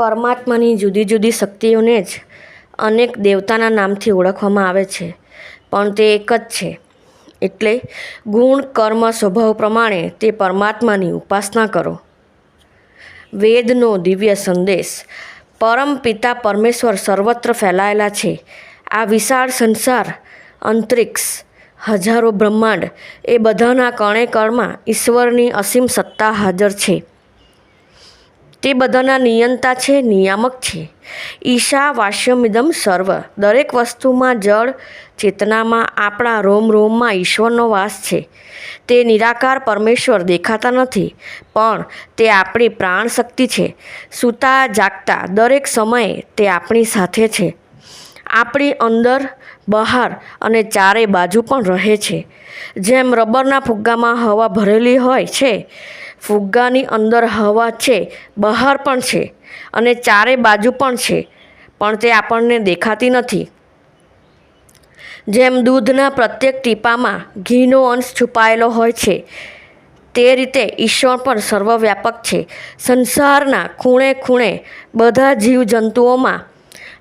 પરમાત્માની જુદી જુદી શક્તિઓને જ અનેક દેવતાના નામથી ઓળખવામાં આવે છે, પણ તે એક જ છે. એટલે ગુણ, કર્મ, સ્વભાવ પ્રમાણે તે પરમાત્માની ઉપાસના કરો. વેદનો દિવ્ય સંદેશ. પરમ પિતા પરમેશ્વર સર્વત્ર ફેલાયેલા છે. આ વિશાળ સંસાર, અંતરિક્ષ, હજારો બ્રહ્માંડ એ બધાના કણે કણમાં ઈશ્વરની અસીમ સત્તા હાજર છે. તે બધાના નિયંતા છે, નિયામક છે. ઈશા વાસ્યમિદમ સર્વ. દરેક વસ્તુમાં જળ, ચેતનામાં આપણા રોમ રોમમાં ઈશ્વરનો વાસ છે. તે નિરાકાર પરમેશ્વર દેખાતા નથી, પણ તે આપણી પ્રાણ શક્તિ છે. સૂતા, જાગતા, દરેક સમયે તે આપણી સાથે છે. આપણી અંદર, બહાર અને ચારે બાજુ પણ રહે છે. જેમ રબરના ફુગ્ગામાં હવા ભરેલી હોય છે ફુગ્ગાની અંદર હવા છે, બહાર પણ છે અને ચારે બાજુ પણ છે, પણ તે આપણને દેખાતી નથી. જેમ દૂધના પ્રત્યેક ટીપામાં ઘીનો અંશ છુપાયેલો હોય છે, તે રીતે ઈશ્વર પણ સર્વવ્યાપક છે. સંસારના ખૂણે ખૂણે બધા જીવજંતુઓમાં,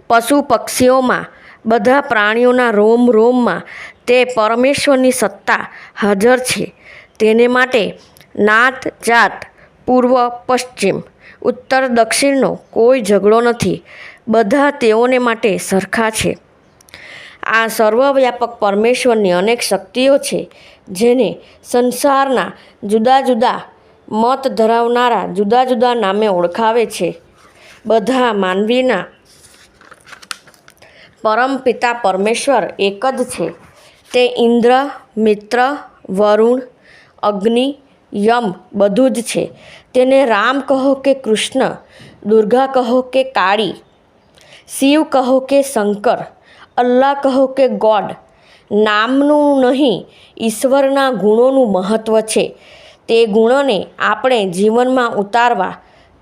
પશુ પક્ષીઓમાં, બધા પ્રાણીઓના રોમ રોમમાં તે પરમેશ્વરની સત્તા હાજર છે. તેને માટે નાત જાત, પૂર્વ પશ્ચિમ, ઉત્તર દક્ષિણનો કોઈ ઝઘડો નથી. બધા તેઓને માટે સરખા છે. આ સર્વવ્યાપક પરમેશ્વરની અનેક શક્તિઓ છે, જેને સંસારના જુદા જુદા મત ધરાવનારા જુદા જુદા નામે ઓળખાવે છે. બધા માનવીના પરમ પિતા પરમેશ્વર એક જ છે. તે ઇન્દ્ર, મિત્ર, વરુણ, અગ્નિ યમ બધું જ છે. તેને રામ કહો કે કૃષ્ણ, દુર્ગા કહો કે કાળી, શિવ કહો કે શંકર અલ્લાહ કહો કે ગોડ. નામનું નહીં, ઈશ્વરના ગુણોનું મહત્ત્વ છે. તે ગુણોને આપણે જીવનમાં ઉતારવા,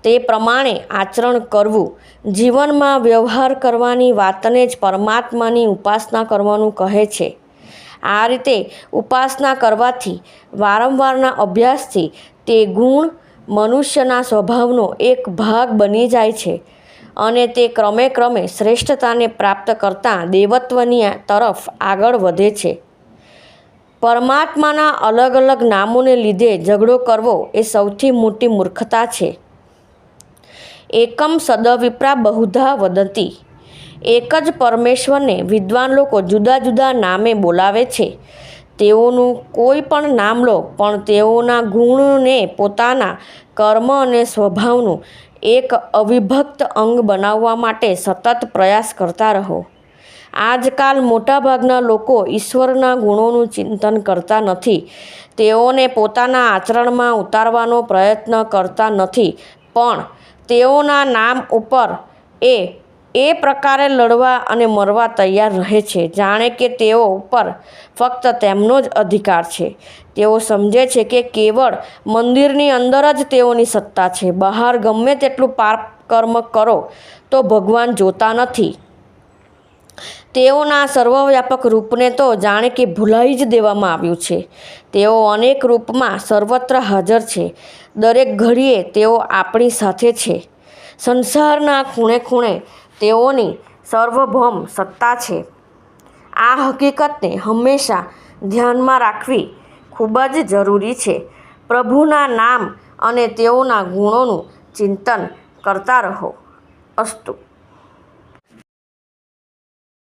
તે પ્રમાણે આચરણ કરવું. જીવનમાં વ્યવહાર કરવાની વાતને જ પરમાત્માની ઉપાસના કરવાનું કહે છે. આ રીતે ઉપાસના કરવાથી વારંવારના અભ્યાસથી તે ગુણ મનુષ્યના સ્વભાવનો એક ભાગ બની જાય છે અને તે ક્રમે ક્રમે શ્રેષ્ઠતાને પ્રાપ્ત કરતાં દેવત્વની તરફ આગળ વધે છે. પરમાત્માના અલગ અલગ નામોને લીધે ઝઘડો કરવો એ સૌથી મોટી મૂર્ખતા છે. એકમ સદવિપ્રા બહુધા વદતી. એક જ પરમેશ્વરને વિદ્વાન લોકો જુદા જુદા નામે બોલાવે છે. તેઓનું કોઈ પણ નામ લો, પણ તેઓના ગુણને પોતાના કર્મ અને સ્વભાવનું એક અવિભક્ત અંગ બનાવવા માટે સતત પ્રયાસ કરતા રહો. આજકાલ મોટાભાગના લોકો ઈશ્વરના ગુણોનું ચિંતન કરતા નથી. તેઓને પોતાના આચરણમાં ઉતારવાનો પ્રયત્ન કરતા નથી. પણ તેઓના નામ ઉપર એ એ પ્રકારે લડવા અને મરવા તૈયાર રહે છે. જાણે કે તેઓ ઉપર ફક્ત તેમનો જ અધિકાર છે. તેઓ સમજે છે કે કેવળ મંદિરની અંદર જ તેઓની સત્તા છે. બહાર ગમે તેટલું પાપ કર્મ કરો તો ભગવાન જોતા નથી. તેઓના સર્વવ્યાપક રૂપને તો જાણે કે ભૂલાઈ જ દેવામાં આવ્યું છે. તેઓ અનેક રૂપમાં સર્વત્ર હાજર છે. દરેક ઘડીએ તેઓ આપણી સાથે છે. સંસારના ખૂણે ખૂણે તેઓની સર્વભૌમ સત્તા છે. આ હકીકતને હંમેશા ધ્યાનમાં રાખવી ખૂબ જ જરૂરી છે. પ્રભુના નામ અને તેઓના ગુણોનું ચિંતન કરતા રહો. અસ્તુ.